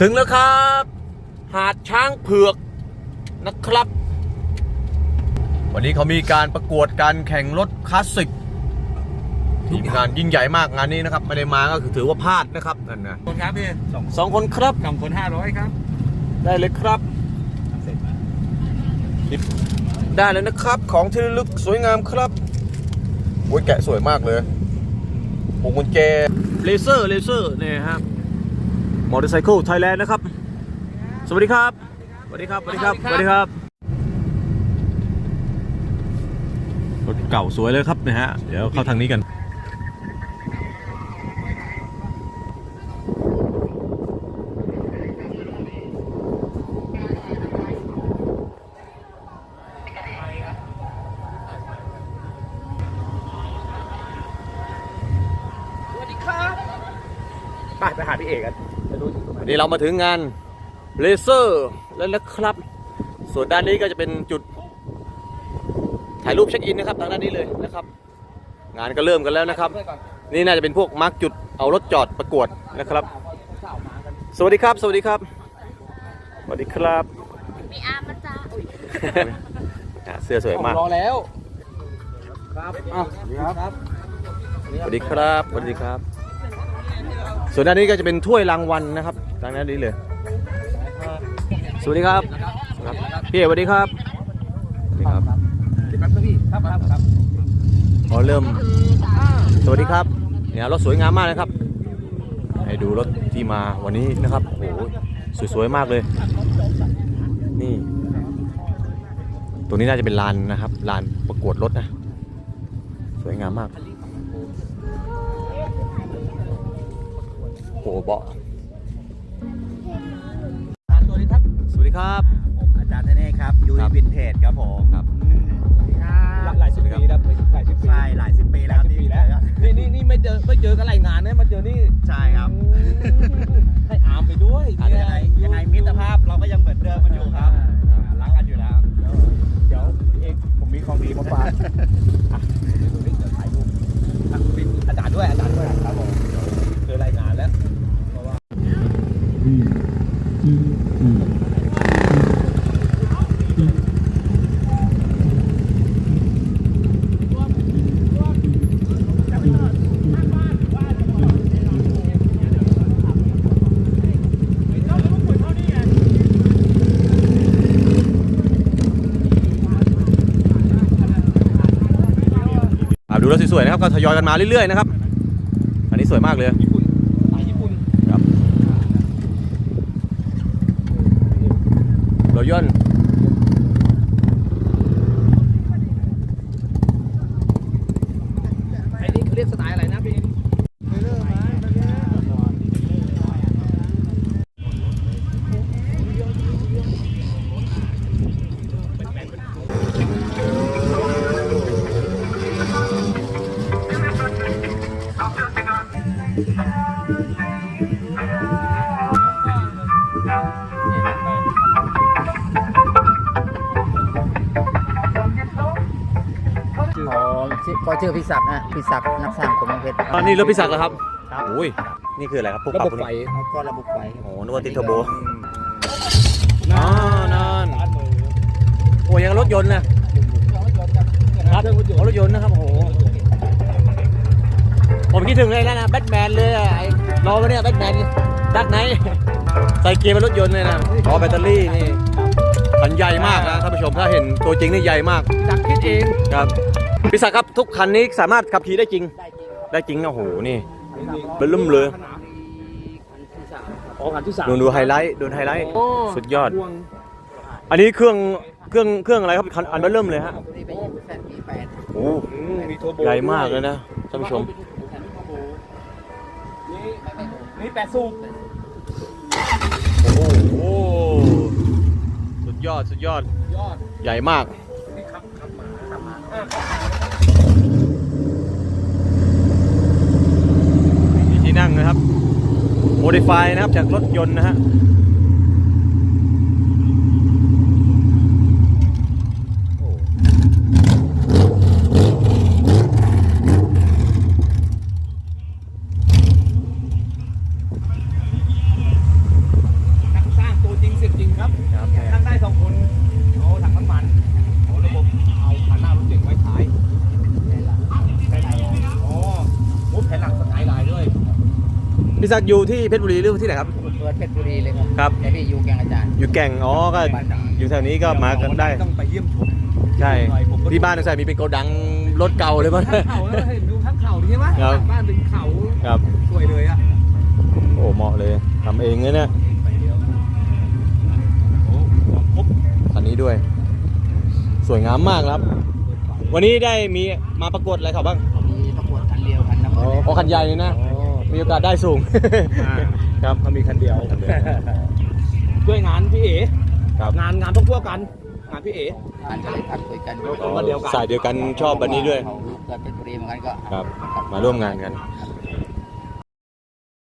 ถึงแล้วครับ หาดช้างเผือกนะครับ วันนี้เขามีการประกวดการแข่งรถคลาสสิกทีมงานยิ่งใหญ่มากงานนี้นะครับไม่ได้มาก็คือถือว่าพลาดนะครับนั่นนะคนครับพี่สองสองคนครับสองคนห้าร้อยครับ ได้เลยครับได้เลยนะครับ ของที่ระลึกสวยงามครับโอ้ยแกะสวยมากเลย ผมกุญแจเลเซอร์เลเซอร์เนี่ยฮะมอเตอร์ไซค์ไทยแลนด์นะครับ สวัสดีครับ สวัสดีครับ สวัสดีครับ สวัสดีครับ รถเก่าสวยเลยครับนะฮะ เดี๋ยวเข้าทางนี้กัน สวัสดีครับ ไปไปหาพี่เอกกันจะดูอยู่ตรงไหนวันนี้เรามาถึงงานเลเซอร์แล้วนะครับ ส่วนด้านนี้ก็จะเป็นจุดถ่ายรูปเช็คอินนะครับทางด้านนี้เลยนะครับ งานก็เริ่มกันแล้วนะครับด้วยก่อนนี่น่าจะเป็นพวกมาร์กจุดเอารถจอดประกวดนะครับ สาวมากันสวัสดีครับ สวัสดีครับ สวัสดีครับ มีอาร์มนะจ๊ะอุ๊ยอะเสื้อสวยมาก รอแล้ว ครับอ้าวครับ สวัสดีครับ สวัสดีครับ ส่วนด้านนี้ก็จะเป็นถ้วยรางวัลนะครับทางด้านนี้เลย สวัสดีครับพี่เอกสวัสดีครับสวัสดีครับติดแป๊บนะพี่ครับครับครับพอเริ่ม สวัสดีครับ เนี่ยรถสวยงามมากนะครับ ให้ดูรถที่มาวันนี้นะครับโอ้โหสวยๆมากเลย นี่ ตรงนี้น่าจะเป็นลานนะครับลานประกวดรถนะ สวยงามมาก โอ้โหเบาะตัวนี้ครับ สวัสดีครับผมอาจารย์เน่ๆครับยูครับวินเทจครับผมครับหลายสิบปีแล้วหลายสิบปีใช่หลายสิบปีแล้วครับหายสิบปีแล้วนี่นี่นี่ไม่เจอไม่เจอกันหลายงานนะมาเจอนี่ใช่ครับให้อาร์มไปด้วยอะยังไงยังไงมิตรภาพเราก็ยังเหมือนเดิมกันอยู่ครับอ่ารักกันอยู่แล้วเดี๋ยวพี่เอกผมมีของดีมาฝากอะดูนี่เดี๋ยวถ่ายรูปอะมีอาจารย์ด้วยอาจารย์ด้วยครับผมเจอรายงานแล้วเพราะว่า อะดูรถ สวยๆนะครับก็ทยอยกันมาเรื่อยๆนะครับ อันนี้สวยมากเลยญี่ปุ่นสายญี่ปุ่นครับรอยย่นไอ๋อชื่อก็ชื่อพิศักดิ์นะพิศักดิ์นักสร้างกรมเพชรอันนี้รถพิศักดิ์เหรอครับโอ้ยนี่คืออะไรครับพวกระปรับบพวกไฟนี้แล้วก็ระบบไฟโอ้โหนึกว่าติดเทอร์โบอ๋อนั่นโอ้ยยังรถยนต์นะ ครับ รถยนต์นะครับโอ้โหผมคิดถึงเลยนะแบทแมนเลยอะไอ้รอมาเนี่ยแบทแมนดักไนท์ ใส่เกียร์เป็นรถยนต์เลยนะรอแบตเตอรี่นี่คันใหญ่มากนะท่านผู้ชมถ้าเห็นตัวจริงนี่ใหญ่มากจักคิดเองครับพิศักดิ์ครับทุกคันนี้สามารถขับขี่ได้จริง ได้จริงนะโอ้โหนี่เป็นลุ่มเลยอ๋อคันที่สามดูดูไฮไลท์ดูไฮไลท์โอ้สุดยอดห่วงอันนี้เครื่องเครื่องเครื่องอะไรครับคันอันเบอร์เริ่มเลยฮะนี่เป็นแฟนปีแปดโอ้อืมมีเทอร์โบใหญ่มากเลยนะท่านผู้ชมนี่นี่แปดสูบ โอ้โหสุดยอดสุดยอด ยอดใหญ่มาก นี่ขับขับมาขับมามีที่นั่งนะครับ โมดิฟายนะครับจากรถยนต์นะฮะ พี่ศักดิ์อยู่ที่เพชรบุรีหรือที่ไหนครับ เปิดเพชรบุรีเลยครับครับ แต่พี่อยู่แกงอาจารย์ อยู่แก่งอ๋อก็อยู่แถวนี้ก็มากันได้ ต้องไปเยี่ยมชมใช่หน่อยผมก็ที่บ้านใส่มีเป็นโกดังรถเก่าเลยมั้งข้างเขาแล้วเห็นดูข้างเขาใช่ไหมครับ หลังบ้านเป็นเขาครับ สวยเลยอะโอ้เหมาะเลยทำเองเลยเนี่ยไปเดียวโอ้ครบคันนี้ด้วย สวยงามมากครับวันนี้ได้มีมาประกวดอะไรเขาบ้าง มีประกวดคันเดียวคันน้ำอ๋อคันใหญ่เลยนะ มีโอกาสได้สูง ครับมันมีคันเดียวด้วยงานพี่เอ๋ครับงานงานพวกๆกัน งานพี่เอ๋คันก็เลยทักคุยกันอ๋อเดียวกันสายเดียวกันชอบแบบนี้ด้วยเขาเกิดเพชรบุรีเหมือนกันก็ครับมาร่วมงานกันครับ